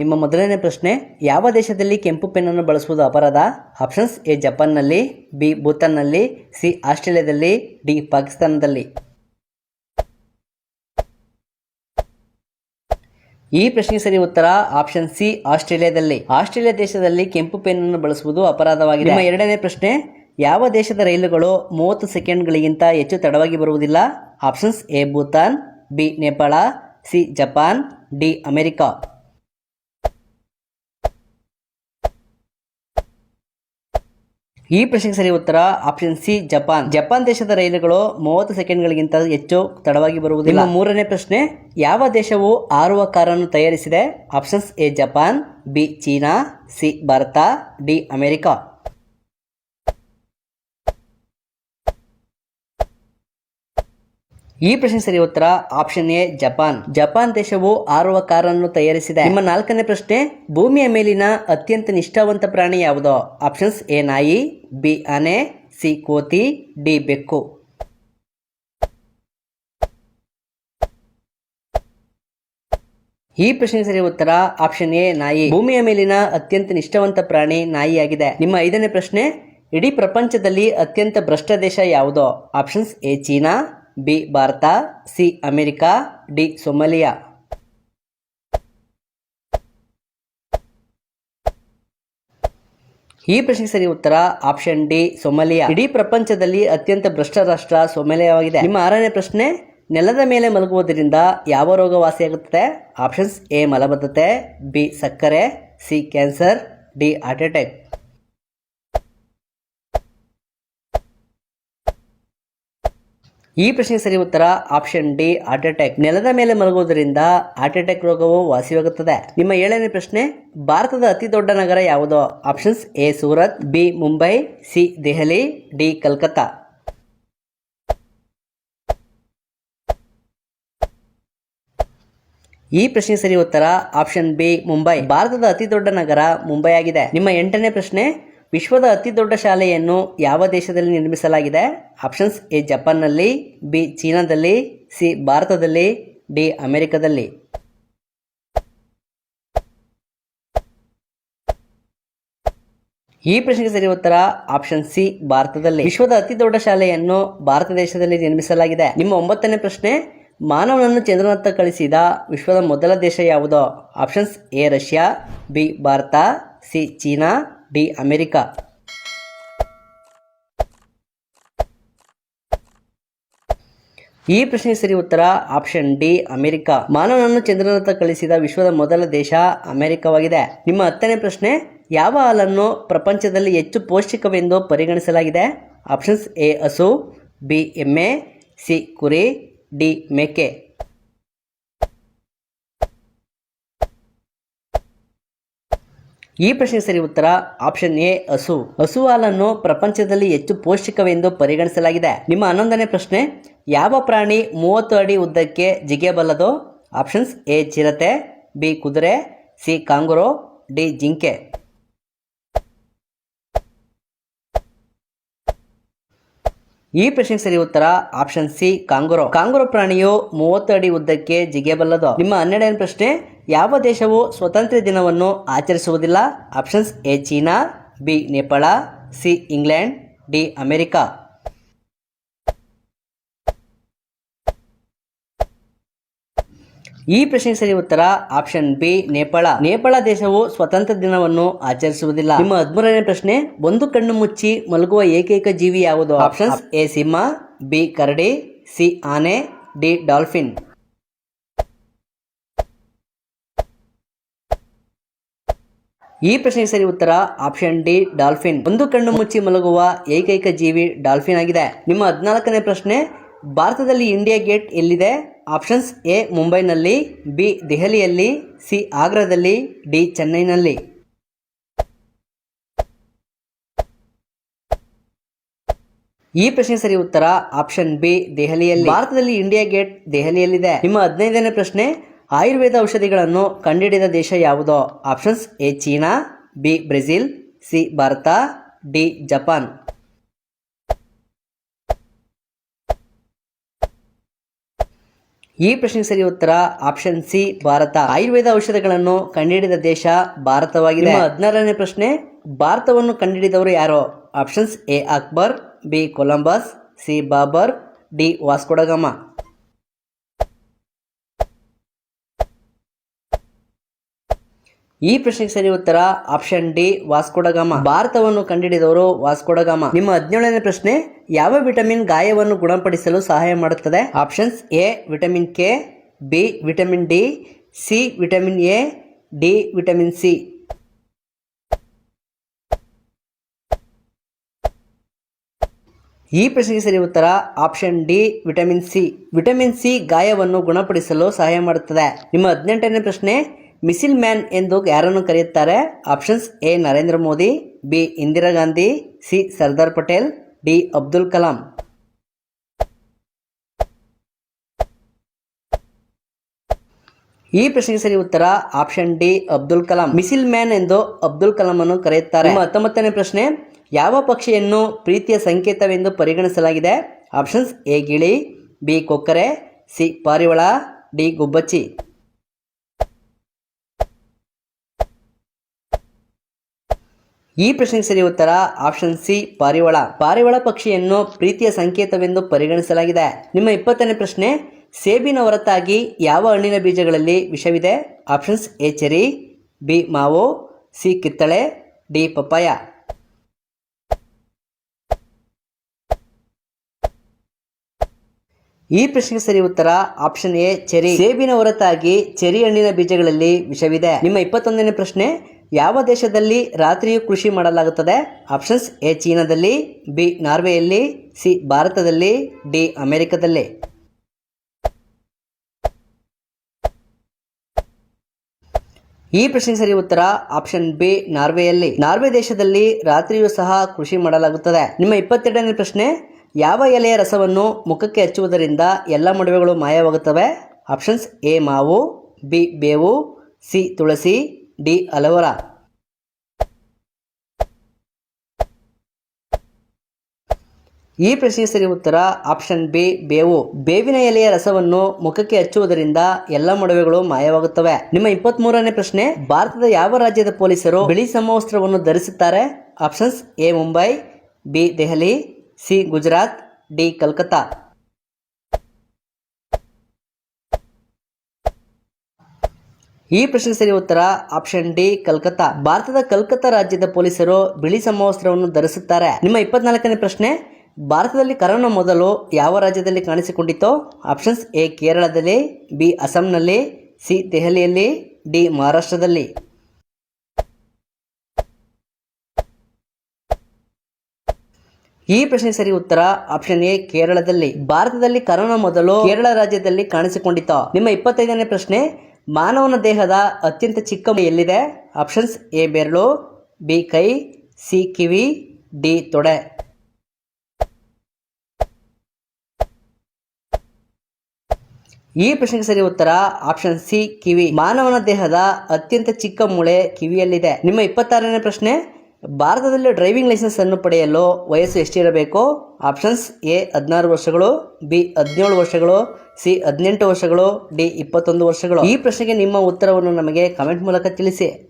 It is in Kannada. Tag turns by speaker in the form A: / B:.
A: ನಿಮ್ಮ ಮೊದಲನೇ ಪ್ರಶ್ನೆ, ಯಾವ ದೇಶದಲ್ಲಿ ಕೆಂಪು ಪೆನ್ನನ್ನು ಬಳಸುವುದು ಅಪರಾಧ? ಆಪ್ಷನ್ಸ್ ಎ, ಜಪಾನ್ನಲ್ಲಿ, ಬಿ, ಭೂತಾನ್ನಲ್ಲಿ, ಸಿ, ಆಸ್ಟ್ರೇಲಿಯಾದಲ್ಲಿ, ಡಿ, ಪಾಕಿಸ್ತಾನದಲ್ಲಿ. ಈ ಪ್ರಶ್ನೆಗೆ ಸರಿ ಉತ್ತರ ಆಪ್ಷನ್ ಸಿ, ಆಸ್ಟ್ರೇಲಿಯಾದಲ್ಲಿ. ಆಸ್ಟ್ರೇಲಿಯಾ ದೇಶದಲ್ಲಿ ಕೆಂಪು ಪೆನ್ನನ್ನು ಬಳಸುವುದು ಅಪರಾಧವಾಗಿದೆ. ನಿಮ್ಮ ಎರಡನೇ ಪ್ರಶ್ನೆ, ಯಾವ ದೇಶದ ರೈಲುಗಳು ಮೂವತ್ತು ಸೆಕೆಂಡ್ಗಳಿಗಿಂತ ಹೆಚ್ಚು ತಡವಾಗಿ ಬರುವುದಿಲ್ಲ? Options A, Bhutan, B, Nepal, C, Japan, D, America. ಈ ಪ್ರಶ್ನೆಗೆ ಸರಿ ಉತ್ತರ ಆಪ್ಷನ್ ಸಿ, ಜಪಾನ್. ಜಪಾನ್ ದೇಶದ ರೈಲುಗಳು ಮೂವತ್ತು ಸೆಕೆಂಡ್ಗಳಿಗಿಂತ ಹೆಚ್ಚು ತಡವಾಗಿ ಬರುವುದಿಲ್ಲ. ಮೂರನೇ ಪ್ರಶ್ನೆ, ಯಾವ ದೇಶವು ಆರುವ ಕಾರನ್ನು ತಯಾರಿಸಿದೆ? Options A, Japan, B, China, C, Bharat, D, America. ಈ ಪ್ರಶ್ನೆ ಸರಿ ಉತ್ತರ ಆಪ್ಷನ್ ಎ ಜಪಾನ್ ಜಪಾನ್ ದೇಶವು ಆರುವ ಕಾರನ್ನು ತಯಾರಿಸಿದೆ. ನಿಮ್ಮ ನಾಲ್ಕನೇ ಪ್ರಶ್ನೆ, ಭೂಮಿಯ ಮೇಲಿನ ಅತ್ಯಂತ ನಿಷ್ಠಾವಂತ ಪ್ರಾಣಿ ಯಾವುದು? ಆಪ್ಷನ್ಸ್ ಎ ನಾಯಿ ಬಿ ಆನೆ ಸಿ ಕೋತಿ ಡಿ ಬೆಕ್ಕು. ಈ ಪ್ರಶ್ನೆ ಸರಿ ಉತ್ತರ ಆಪ್ಷನ್ ಎ ನಾಯಿ. ಭೂಮಿಯ ಮೇಲಿನ ಅತ್ಯಂತ ನಿಷ್ಠಾವಂತ ಪ್ರಾಣಿ ನಾಯಿಯಾಗಿದೆ. ನಿಮ್ಮ ಐದನೇ ಪ್ರಶ್ನೆ, ಇಡೀ ಪ್ರಪಂಚದಲ್ಲಿ ಅತ್ಯಂತ ಭ್ರಷ್ಟ ದೇಶ ಯಾವುದು? Options A China B Bharat, C America, D Somalia. ಈ ಪ್ರಶ್ನೆಗೆ ಸರಿ ಉತ್ತರ ಆಪ್ಷನ್ ಡಿ ಸೊಮಲಿಯಾ. ಇಡೀ ಪ್ರಪಂಚದಲ್ಲಿ ಅತ್ಯಂತ ಭ್ರಷ್ಟ ರಾಷ್ಟ್ರ ಸೊಮಾಲಿಯಾವಾಗಿದೆ. ನಿಮ್ಮ ಆರನೇ ಪ್ರಶ್ನೆ, ನೆಲದ ಮೇಲೆ ಮಲಗುವುದರಿಂದ ಯಾವ ರೋಗ ವಾಸಿಯಾಗುತ್ತದೆ ಆಪ್ಷನ್ಸ್ ಎ ಮಲಬದ್ಧತೆ, ಬಿ ಸಕ್ಕರೆ, C cancer, D heart attack. ಈ ಪ್ರಶ್ನೆಗೆ ಸರಿ ಉತ್ತರ ಆಪ್ಷನ್ ಡಿ ಹಾರ್ಟ್ ಅಟ್ಯಾಕ್ ನೆಲದ ಮೇಲೆ ಮಲಗುವುದರಿಂದ ಹಾರ್ಟ್ ಅಟ್ಯಾಕ್ ರೋಗವು ವಾಸಿಯಾಗುತ್ತದೆ ನಿಮ್ಮ ಏಳನೇ ಪ್ರಶ್ನೆ, ಭಾರತದ ಅತಿ ದೊಡ್ಡ ನಗರ ಯಾವುದು? Options A Surat B Mumbai C Delhi D Calcutta. ಈ ಪ್ರಶ್ನೆ ಸರಿ ಉತ್ತರ ಆಪ್ಷನ್ ಬಿ ಮುಂಬೈ. ಭಾರತದ ಅತಿ ದೊಡ್ಡ ನಗರ ಮುಂಬೈ ಆಗಿದೆ ನಿಮ್ಮ ಎಂಟನೇ ಪ್ರಶ್ನೆ ವಿಶ್ವದ ಅತಿ ದೊಡ್ಡ ಶಾಲೆಯನ್ನು ಯಾವ ದೇಶದಲ್ಲಿ ನಿರ್ಮಿಸಲಾಗಿದೆ? ಆಪ್ಷನ್ಸ್ ಎ ಜಪಾನ್ನಲ್ಲಿ, ಬಿ ಚೀನಾದಲ್ಲಿ, ಸಿ ಭಾರತದಲ್ಲಿ, ಡಿ ಅಮೆರಿಕದಲ್ಲಿ. ಈ ಪ್ರಶ್ನೆಗೆ ಸರಿ ಉತ್ತರ ಆಪ್ಷನ್ ಸಿ ಭಾರತದಲ್ಲಿ. ವಿಶ್ವದ ಅತಿ ದೊಡ್ಡ ಶಾಲೆಯನ್ನು ಭಾರತ ದೇಶದಲ್ಲಿ ನಿರ್ಮಿಸಲಾಗಿದೆ. ನಿಮ್ಮ ಒಂಬತ್ತನೇ ಪ್ರಶ್ನೆ, ಮಾನವನನ್ನು ಚಂದ್ರನತ್ತ ಕಳಿಸಿದ ವಿಶ್ವದ ಮೊದಲ ದೇಶ ಯಾವುದು? Options A Russia, B Bharat, C China D America. ಈ ಪ್ರಶ್ನೆ ಸರಿ ಉತ್ತರ ಆಪ್ಷನ್ ಡಿ ಅಮೆರಿಕ. ಮಾನವನನ್ನು ಚಂದ್ರನತ್ತ ಕಳಿಸಿದ ವಿಶ್ವದ ಮೊದಲ ದೇಶ ಅಮೆರಿಕವಾಗಿದೆ. ನಿಮ್ಮ ಹತ್ತನೇ ಪ್ರಶ್ನೆ, ಯಾವ ಹಾಲನ್ನು ಪ್ರಪಂಚದಲ್ಲಿ ಹೆಚ್ಚು ಪೌಷ್ಟಿಕವೆಂದು ಪರಿಗಣಿಸಲಾಗಿದೆ? ಆಪ್ಷನ್ಸ್ ಎ ಹಸು, ಬಿ ಎಮ್ಮೆ, ಸಿ ಕುರಿ, ಡಿ ಮೇಕೆ. ಈ ಪ್ರಶ್ನೆ ಸರಿ ಉತ್ತರ ಆಪ್ಷನ್ ಎ, ಹಸು. ಹಸು ಹಾಲನ್ನು ಪ್ರಪಂಚದಲ್ಲಿ ಹೆಚ್ಚು ಪೌಷ್ಟಿಕವೆಂದು ಪರಿಗಣಿಸಲಾಗಿದೆ. ನಿಮ್ಮ ಹನ್ನೊಂದನೇ ಪ್ರಶ್ನೆ, ಯಾವ ಪ್ರಾಣಿ ಮೂವತ್ತು ಅಡಿ ಉದ್ದಕ್ಕೆ ಜಿಗಿಯಬಲ್ಲದು ಆಪ್ಷನ್ಸ್ ಎ, ಚಿರತೆ, ಬಿ, ಕುದುರೆ, ಸಿ, ಕಾಂಗುರೋ, ಡಿ, ಜಿಂಕೆ. ಈ ಪ್ರಶ್ನೆಗೆ ಸರಿ ಉತ್ತರ ಆಪ್ಷನ್ ಸಿ, ಕಾಂಗುರೋ. ಕಾಂಗುರೋ ಪ್ರಾಣಿಯು ಮೂವತ್ತು ಅಡಿ ಉದ್ದಕ್ಕೆ ಜಿಗಿಯಬಲ್ಲದು ನಿಮ್ಮ ಹನ್ನೆರಡನೇ ಪ್ರಶ್ನೆ ಯಾವ ದೇಶವು ಸ್ವತಂತ್ರ ದಿನವನ್ನು ಆಚರಿಸುವುದಿಲ್ಲ? Options A, China, B, Nepal, C, England, D, America. ಈ ಪ್ರಶ್ನೆಗೆ ಸರಿ ಉತ್ತರ ಆಪ್ಷನ್ ಬಿ, ನೇಪಾಳ. ನೇಪಾಳ ದೇಶವು ಸ್ವತಂತ್ರ ದಿನವನ್ನು ಆಚರಿಸುವುದಿಲ್ಲ. ನಿಮ್ಮ ಹದಿಮೂರನೇ ಪ್ರಶ್ನೆ, ಒಂದು ಕಣ್ಣು ಮುಚ್ಚಿ ಮಲಗುವ ಏಕೈಕ ಜೀವಿ ಯಾವುದು? ಆಪ್ಷನ್ಸ್ ಎ, ಸಿಂಹ, ಬಿ, ಕರಡಿ, ಸಿ, ಆನೆ, ಡಿ, ಡಾಲ್ಫಿನ್. ಈ ಪ್ರಶ್ನೆಗೆ ಸರಿ ಉತ್ತರ ಆಪ್ಷನ್ ಡಿ, ಡಾಲ್ಫಿನ್. ಒಂದು ಕಣ್ಣು ಮುಚ್ಚಿ ಮಲಗುವ ಏಕೈಕ ಜೀವಿ ಡಾಲ್ಫಿನ್ ಆಗಿದೆ. ನಿಮ್ಮ ಹದಿನಾಲ್ಕನೇ ಪ್ರಶ್ನೆ, ಭಾರತದಲ್ಲಿ ಇಂಡಿಯಾ ಗೇಟ್ ಎಲ್ಲಿದೆ? ಆಪ್ಷನ್ಸ್ ಎ, ಮುಂಬೈನಲ್ಲಿ, ಬಿ, ದೆಹಲಿಯಲ್ಲಿ, ಸಿ, ಆಗ್ರಾದಲ್ಲಿ, ಡಿ, ಚೆನ್ನೈನಲ್ಲಿ. ಈ ಪ್ರಶ್ನೆ ಸರಿ ಉತ್ತರ ಆಪ್ಷನ್ ಬಿ, ದೆಹಲಿಯಲ್ಲಿ. ಭಾರತದಲ್ಲಿ ಇಂಡಿಯಾ ಗೇಟ್ ದೆಹಲಿಯಲ್ಲಿದೆ. ನಿಮ್ಮ ಹದಿನೈದನೇ ಪ್ರಶ್ನೆ ಆಯುರ್ವೇದ ಔಷಧಿಗಳನ್ನು ಕಂಡುಹಿಡಿದ ದೇಶ ಯಾವುದು? Options A, China, B, Brazil, C, Bharat, D, Japan. ಈ ಪ್ರಶ್ನೆ ಸರಿ ಉತ್ತರ ಆಪ್ಷನ್ ಸಿ, ಭಾರತ. ಆಯುರ್ವೇದ ಔಷಧಗಳನ್ನು ಕಂಡುಹಿಡಿದ ದೇಶ ಭಾರತವಾಗಿದೆ. ಹದಿನಾರನೇ ಪ್ರಶ್ನೆ, ಭಾರತವನ್ನು ಕಂಡುಹಿಡಿದವರು ಯಾರು? Options A, Akbar, B, Columbus, C, Babur, D Vasco da Gama ಈ ಪ್ರಶ್ನೆಗೆ ಸರಿ ಉತ್ತರ ಆಪ್ಷನ್ ಡಿ ವಾಸ್ಕೋಡಗಾಮ ಭಾರತವನ್ನು ಕಂಡುಹಿಡಿದವರು ವಾಸ್ಕೋಡಗಾಮ ನಿಮ್ಮ ಹದಿನೇಳನೇ ಪ್ರಶ್ನೆ, ಯಾವ ವಿಟಮಿನ್ ಗಾಯವನ್ನು ಗುಣಪಡಿಸಲು ಸಹಾಯ ಮಾಡುತ್ತದೆ? Options A, vitamin K, B, vitamin D, C, vitamin A, D, vitamin C. ಈ ಪ್ರಶ್ನೆಗೆ ಸರಿ ಉತ್ತರ option D, vitamin C. Vitamin C ಗಾಯವನ್ನು ಗುಣಪಡಿಸಲು ಸಹಾಯ ಮಾಡುತ್ತದೆ. ನಿಮ್ಮ ಹದಿನೆಂಟನೇ ಪ್ರಶ್ನೆ ಮಿಸಿಲ್ ಮ್ಯಾನ್ ಎಂದು ಯಾರನ್ನು ಕರೆಯುತ್ತಾರೆ? Options A, Narendra Modi, B, Indira Gandhi, C, Sardar Patel, D, Abdul Kalam. ಈ ಪ್ರಶ್ನೆಗೆ ಸರಿ ಉತ್ತರ option D, Abdul Kalam. Missile man ಎಂದು ಅಬ್ದುಲ್ ಕಲಾಂ ಅನ್ನು ಕರೆಯುತ್ತಾರೆ ಹತ್ತೊಂಬತ್ತನೇ ಪ್ರಶ್ನೆ, ಯಾವ ಪಕ್ಷಿಯನ್ನು ಪ್ರೀತಿಯ ಸಂಕೇತವೆಂದು ಪರಿಗಣಿಸಲಾಗಿದೆ? ಆಪ್ಷನ್ಸ್ ಎ, ಗಿಳಿ, ಬಿ, ಕೊಕ್ಕರೆ, ಸಿ, ಪಾರಿವಾಳ, ಡಿ, ಗುಬ್ಬಚ್ಚಿ. ಈ ಪ್ರಶ್ನೆಗೆ ಸರಿ ಉತ್ತರ ಆಪ್ಷನ್ ಸಿ, ಪಾರಿವಾಳ. ಪಾರಿವಾಳ ಪಕ್ಷಿಯನ್ನು ಪ್ರೀತಿಯ ಸಂಕೇತವೆಂದು ಪರಿಗಣಿಸಲಾಗಿದೆ. ನಿಮ್ಮ ಇಪ್ಪತ್ತನೇ ಪ್ರಶ್ನೆ, ಸೇಬಿನ ಹೊರತಾಗಿ ಯಾವ ಹಣ್ಣಿನ ಬೀಜಗಳಲ್ಲಿ ವಿಷವಿದೆ? ಆಪ್ಷನ್ಸ್ ಎ ಚೆರಿ ಬಿ, ಮಾವು, ಸಿ, ಕಿತ್ತಳೆ, ಡಿ, ಪಪ್ಪಾಯ. ಈ ಪ್ರಶ್ನೆಗೆ ಸರಿ ಉತ್ತರ ಆಪ್ಷನ್ ಎ ಚೆರಿ ಸೇಬಿನ ಹೊರತಾಗಿ ಚೆರಿ ಹಣ್ಣಿನ ಬೀಜಗಳಲ್ಲಿ ವಿಷವಿದೆ. ನಿಮ್ಮ ಇಪ್ಪತ್ತೊಂದನೇ ಪ್ರಶ್ನೆ, ಯಾವ ದೇಶದಲ್ಲಿ ರಾತ್ರಿಯೂ ಕೃಷಿ ಮಾಡಲಾಗುತ್ತದೆ? ಆಪ್ಷನ್ಸ್ ಎ ಚೀನಾದಲ್ಲಿ ಬಿ ನಾರ್ವೆಯಲ್ಲಿ ಸಿ ಭಾರತದಲ್ಲಿ ಡಿ ಅಮೆರಿಕದಲ್ಲಿ. ಈ ಪ್ರಶ್ನೆಗೆ ಸರಿ ಉತ್ತರ ಆಪ್ಷನ್ ಬಿ ನಾರ್ವೆಯಲ್ಲಿ. ನಾರ್ವೆ ದೇಶದಲ್ಲಿ ರಾತ್ರಿಯೂ ಸಹ ಕೃಷಿ ಮಾಡಲಾಗುತ್ತದೆ. ನಿಮ್ಮ ಇಪ್ಪತ್ತೆರಡನೇ ಪ್ರಶ್ನೆ ಯಾವ ಎಲೆಯ ರಸವನ್ನು ಮುಖಕ್ಕೆ ಹಚ್ಚುವುದರಿಂದ ಎಲ್ಲ ಮೊಡವೆಗಳು ಮಾಯವಾಗುತ್ತವೆ? ಆಪ್ಷನ್ಸ್ ಎ ಮಾವು ಬಿ ಬೇವು ಸಿ ತುಳಸಿ ಡಿ ಅಲವರ. ಈ ಪ್ರಶ್ನೆಗೆ ಸರಿ ಉತ್ತರ ಆಪ್ಷನ್ ಬಿ ಬೇವು. ಬೇವಿನ ಎಲೆಯ ರಸವನ್ನು ಮುಖಕ್ಕೆ ಹಚ್ಚುವುದರಿಂದ ಎಲ್ಲ ಮೊಡವೆಗಳು ಮಾಯವಾಗುತ್ತವೆ. ನಿಮ್ಮ ಇಪ್ಪತ್ತ್ ಮೂರನೇ ಪ್ರಶ್ನೆ, ಭಾರತದ ಯಾವ ರಾಜ್ಯದ ಪೊಲೀಸರು ಬಿಳಿ ಸಮವಸ್ತ್ರವನ್ನು ಧರಿಸುತ್ತಾರೆ? Options A Mumbai B Delhi C Gujarat, D Calcutta. ಈ ಪ್ರಶ್ನೆ ಸರಿ ಉತ್ತರ, ಆಪ್ಷನ್ ಡಿ ಕಲ್ಕತ್ತಾ. ಭಾರತದ ಕಲ್ಕತ್ತಾ ರಾಜ್ಯದ ಪೊಲೀಸರು ಬಿಳಿ ಸಮವಸ್ತ್ರವನ್ನು ಧರಿಸುತ್ತಾರೆ. ನಿಮ್ಮ ಇಪ್ಪತ್ನಾಲ್ಕನೇ ಪ್ರಶ್ನೆ, ಭಾರತದಲ್ಲಿ ಕರೋನಾ ಮೊದಲು ಯಾವ ರಾಜ್ಯದಲ್ಲಿ ಕಾಣಿಸಿಕೊಂಡಿತೋ ಆಪ್ಷನ್ಸ್ ಎ ಕೇರಳದಲ್ಲಿ, ಬಿ ಅಸ್ಸಾಂನಲ್ಲಿ, ಸಿ ದೆಹಲಿಯಲ್ಲಿ, ಡಿ ಮಹಾರಾಷ್ಟ್ರದಲ್ಲಿ. ಈ ಪ್ರಶ್ನೆ ಸರಿ ಉತ್ತರ ಆಪ್ಷನ್ ಎ, ಕೇರಳದಲ್ಲಿ. ಭಾರತದಲ್ಲಿ ಕರೋನಾ ಮೊದಲು ಕೇರಳ ರಾಜ್ಯದಲ್ಲಿ ಕಾಣಿಸಿಕೊಂಡಿತ್ತು. ನಿಮ್ಮ ಇಪ್ಪತ್ತೈದನೇ ಪ್ರಶ್ನೆ, ಮಾನವನ ದೇಹದ ಅತ್ಯಂತ ಚಿಕ್ಕ ಎಲ್ಲಿದೆ? ಆಪ್ಷನ್ಸ್ ಎ, ಬೆರಳು, ಬಿ, ಕೈ, ಸಿ, ಕಿವಿ, ಡಿ, ತೊಡೆ. ಈ ಪ್ರಶ್ನೆಗೆ ಸರಿ ಉತ್ತರ ಆಪ್ಷನ್ ಸಿ, ಕಿವಿ. ಮಾನವನ ದೇಹದ ಅತ್ಯಂತ ಚಿಕ್ಕ ಮೂಳೆ ಕಿವಿಯಲ್ಲಿದೆ. ನಿಮ್ಮ ಇಪ್ಪತ್ತಾರನೇ ಪ್ರಶ್ನೆ ಭಾರತದಲ್ಲಿ ಡ್ರೈವಿಂಗ್ ಲೈಸೆನ್ಸ್ ಅನ್ನು ಪಡೆಯಲು ವಯಸ್ಸು ಎಷ್ಟಿರಬೇಕು ಆಪ್ಷನ್ಸ್ ಎ ಹದಿನಾರು ವರ್ಷಗಳು, ಬಿ ಹದಿನೇಳು ವರ್ಷಗಳು, ಸಿ ಹದಿನೆಂಟು ವರ್ಷಗಳು, ಡಿ ಇಪ್ಪತ್ತೊಂದು ವರ್ಷಗಳು. ಈ ಪ್ರಶ್ನೆಗೆ ನಿಮ್ಮ ಉತ್ತರವನ್ನು ನಮಗೆ ಕಮೆಂಟ್ ಮೂಲಕ ತಿಳಿಸಿ.